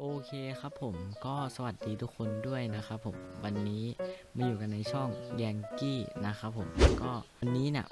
โอเคครับผมก็สวัสดีทุกคนด้วยนะครับผมวันนี้มาอยู่กันในช่องแยงกี้นะครับผมก็วันนี้เนี่ย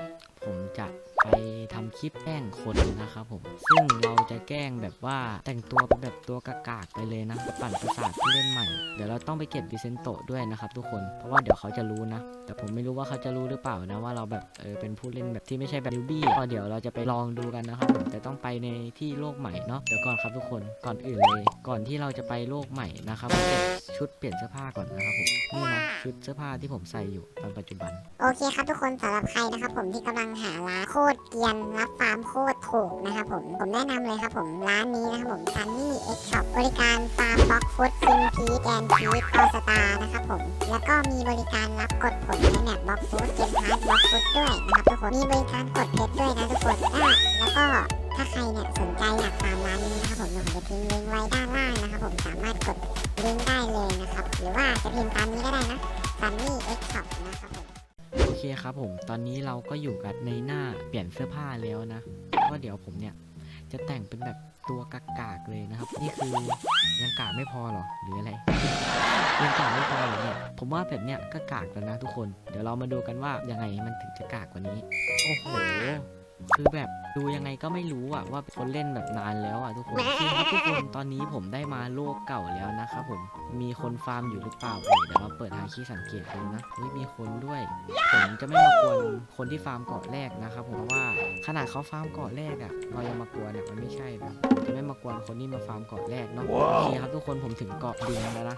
ผมจะ ไปทำคลิปแกล้งคนนะครับผม ซึ่งเราจะแกล้งแบบว่าแต่งตัวเป็นแบบตัวกากากๆไปเลยนะปั่นประสาทผู้เล่นใหม่ เดี๋ยวเราต้องไปเก็บดิเซนโตด้วยนะครับทุกคน เพราะว่าเดี๋ยวเขาจะรู้นะ แต่ผมไม่รู้ว่าเขาจะรู้หรือเปล่านะว่าเราแบบเออเป็นผู้เล่นแบบที่ไม่ใช่แบบนิวบี้ก็เดี๋ยวเราจะไปลองดูกันนะครับผมแต่ต้องไปในที่โลกใหม่เนาะ เดี๋ยวก่อนครับทุกคน ก่อนอื่นเลย ก่อนที่เราจะไปโลกใหม่นะครับเก็บชุดเปลี่ยนเสื้อผ้าก่อนนะครับผมนี่นะชุดเสื้อผ้าที่ผมใส่อยู่ตอนปัจจุบัน โอเคครับทุกคนสำหรับใครนะครับผมที่กำลังหาร้านโคตรเกียนรับฟาร์มโคตรถูกนะครับผม ผมแนะนำเลยครับผมร้านนี้นะครับผมซันนี่เอ็กช็อปบริการฟาร์มบล็อกฟุตซิงพีแกนพีออสตานะครับผม แล้วก็มีบริการรับกดผลในแมปบล็อกฟุตเกมพาร์ทบล็อกฟุตด้วยนะครับทุกคน มีบริการกดเพชรด้วยนะทุกคนอะแล้วก็ถ้าใครเนี่ยสนใจอยากฟาร์มร้านนี้นะครับผมผมจะทิ้งลิงก์ไว้ด้านล่างนะครับผมสามารถกดลิงก์ได้เลยนะครับ หรือว่าจะพิมพ์ตามนี้ก็ได้นะซันนี่เอ็กช็อปนะครับผม โอเคครับผม ตอนนี้เราก็อยู่กันในหน้าเปลี่ยนเสื้อผ้าแล้วนะก็เดี๋ยวผมเนี่ยจะแต่งเป็นแบบตัวกากๆเลยนะครับ นี่คือยังกากไม่พอหรอหรืออะไรยังกากไม่พอหรอเนี่ยผมว่าแบบเนี้ยก็กากแล้วนะทุกคน เดี๋ยวเรามาดูกันว่ายังไงมันถึงจะกากกว่านี้ โอ้โห คือแบบดูยังไงก็ไม่รู้อะว่าคนเล่นแบบนานแล้วอะทุกคนโอเคครับทุกคนตอนนี้ผมได้มาโลกเก่าแล้วนะครับผมมีคนฟาร์มอยู่หรือเปล่าเอ่ยเดี๋ยวเราเปิดหาคีย์สังเกตดูนะเฮ้ยมีคนด้วยผมจะไม่มากวนคนที่ฟาร์มเกาะแรกนะครับผมเพราะว่าขนาดเขาฟาร์มเกาะแรกอะเรายังมากวนเนี่ยมันไม่ใช่นะผมจะไม่มากวนคนที่มาฟาร์มเกาะแรกเนาะโอเคครับทุกคนผมถึงเกาะดินแล้วนะ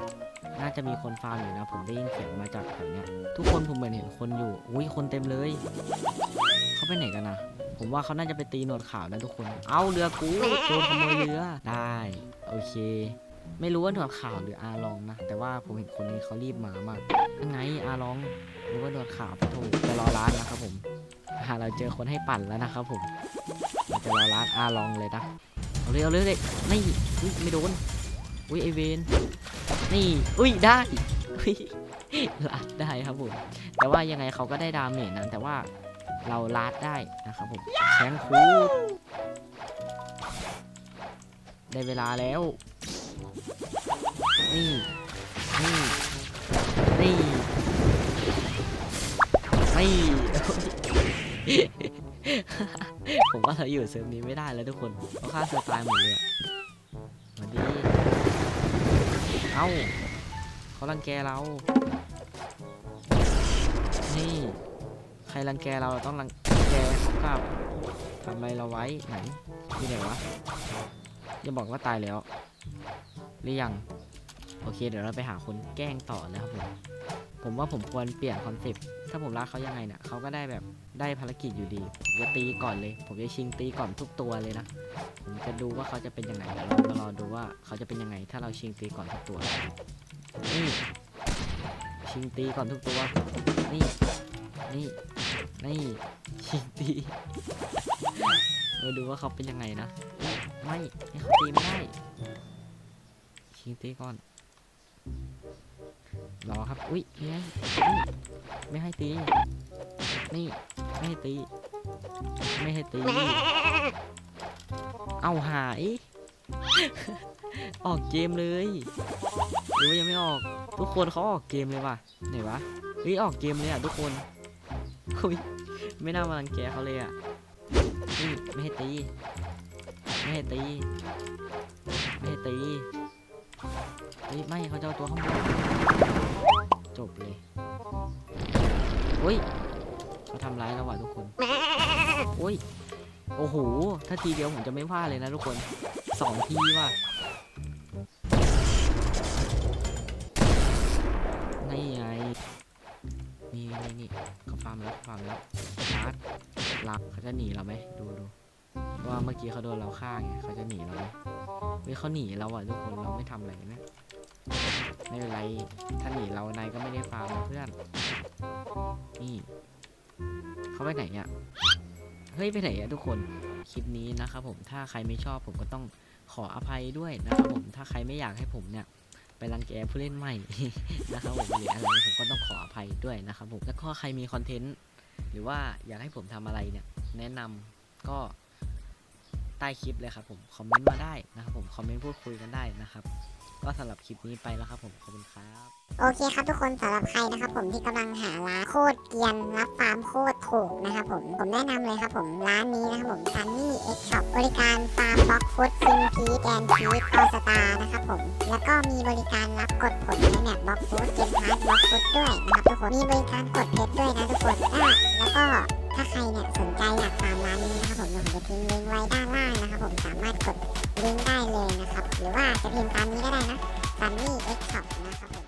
น่าจะมีคนฟาร์มอยู่นะ ผมได้ยินเสียงมาจากแถวเนี้ยทุกคนผมเหมือนเห็นคนอยู่อุ้ยคนเต็มเลย เขาไปไหนกันนะผมว่าเขาน่าจะไปตีหนวดขาวนะทุกคน เอาเรือกูโจรขโมยเรือ ได้ โอเค ไม่รู้ว่าหนวดขาวหรืออาลองนะ แต่ว่าผมเห็นคนนี้เขารีบมามากยังไงอาลองหรือว่าหนวดขาวไปถูกจะรอร้านนะครับผมอ่าเราเจอคนให้ปั่นแล้วนะครับผมเราจะรอร้านอาลองเลยนะ เอาเลยเอาเลยเลยนี่อุ๊ยไม่โดน อุ้ยไอเวน นี่ อุ้ยได้อุ้ยลาดได้ครับผม แต่ว่ายังไงเขาก็ได้ดาเมจนะ แต่ว่า เราลาดได้นะครับผมแชงคูดได้เวลาแล้ว นี่ นี่ นี่ นี่ ผมว่าเราอยู่เซิร์ฟนี้ไม่ได้แล้วทุกคนเพราะค่าเซิร์ฟตายหมดเลยอะมาดี เอ้าเขารังแกเรา นี่ใครรังแกเราเราต้องรังแกเขากลับทำอะไรเราไว้ไหนที่ไหนวะอย่าบอกว่าตายแล้วหรือยังโอเค เดี๋ยวเราไปหาคนแกล้งต่อนะครับผมผมว่าผมควรเปลี่ยนคอนเซปต์ถ้าผมรักเขายังไงเนี่ยเขาก็ได้แบบได้ภารกิจอยู่ดีผมจะตีก่อนเลย ผมจะชิงตีก่อนทุกตัวเลยนะผมจะดูว่าเขาจะเป็นยังไงเดี๋ยวเรามารอดูว่าเขาจะเป็นยังไง ถ้าเราชิงตีก่อนทุกตัวนี่ชิงตีก่อนทุกตัวนี่นี่ นี่ชิงตีมาดูว่าเขาเป็นยังไงนะ ไม่ให้เขาตีไม่ได้ชิงตีก่อนรอครับ อุ้ยไม่ให้ไม่ให้ตี นี่ ไม่ให้ตี ไม่ให้ตี เอาหาย ออกเกมเลย หรือว่ายังไม่ออก ทุกคนเขาออกเกมเลยว่ะ ไหนวะเฮ้ยออกเกมเลยอะทุกคน อุ้ยไม่น่ามารังแกเขาเลยอะไม่ให้ตี ไม่ให้ตี ไม่ให้ตีเฮ้ยไม่เขาจะเอาตัวข้างบนจบเลยเฮ้ยเขาทำร้ายเราว่ะทุกคนโอ้ยโอ้โห ถ้าทีเดียวผมจะไม่พลาดเลยนะทุกคนสองทีว่ะ นี่นี่นี่เขาฟาร์มแล้วฟาร์มแล้วชาร์จหลับเขาจะหนีเราไหมดูดูว่าเมื่อกี้เขาโดนเราฆ่าไงเขาจะหนีเราไหมเฮ้ยเขาหนีเราอะทุกคนเราไม่ทำอะไรนะไม่เป็นไรถ้าหนีเรานายก็ไม่ได้ฟาร์มเพื่อน นี่เขาไปไหนอะเฮ้ยไปไหนอะทุกคนคลิปนี้นะครับผมถ้าใครไม่ชอบผมก็ต้องขออภัยด้วยนะครับผมถ้าใครไม่อยากให้ผมเนี่ย รังแกผู้เล่นใหม่นะครับผมหรืออะไรผมก็ต้องขออภัยด้วยนะครับผมแล้วก็ใครมีคอนเทนต์หรือว่าอยากให้ผมทำอะไรเนี่ย แนะนำก็ใต้คลิปเลยครับผมคอมเมนต์มาได้นะครับผมคอมเมนต์พูดคุยกันได้นะครับ ก็สำหรับคลิปนี้ไปแล้วครับผมขอบคุณครับโอเคครับทุกคนสำหรับใครนะครับผมที่กำลังหาร้านโคตรเกรียนรับฟาร์มโคตรถูกนะครับผมผมแนะนำเลยครับผมร้านนี้นะครับผมซันนี่เอ็กช็อปบริการฟาร์มบล็อกฟุตซิงพีแกนพีออสตานะครับผม แล้วก็มีบริการรับกดผลในแมปบล็อกฟุตเกมพาร์ทบล็อกฟุตด้วยนะครับทุกคนมีบริการกดเพชรด้วยนะทุกคนอะแล้วก็ถ้าใครเนี่ยสนใจอยากฟาร์มร้านนี้นะครับผมเดี๋ยวผมจะทิ้งลิงก์ไว้ด้านล่างนะครับผมสามารถกด ลิงก์ได้เลยนะครับ หรือว่าจะพิมพ์ตามนี้ก็ได้นะซันนี่เอ็กช็อปนะครับผม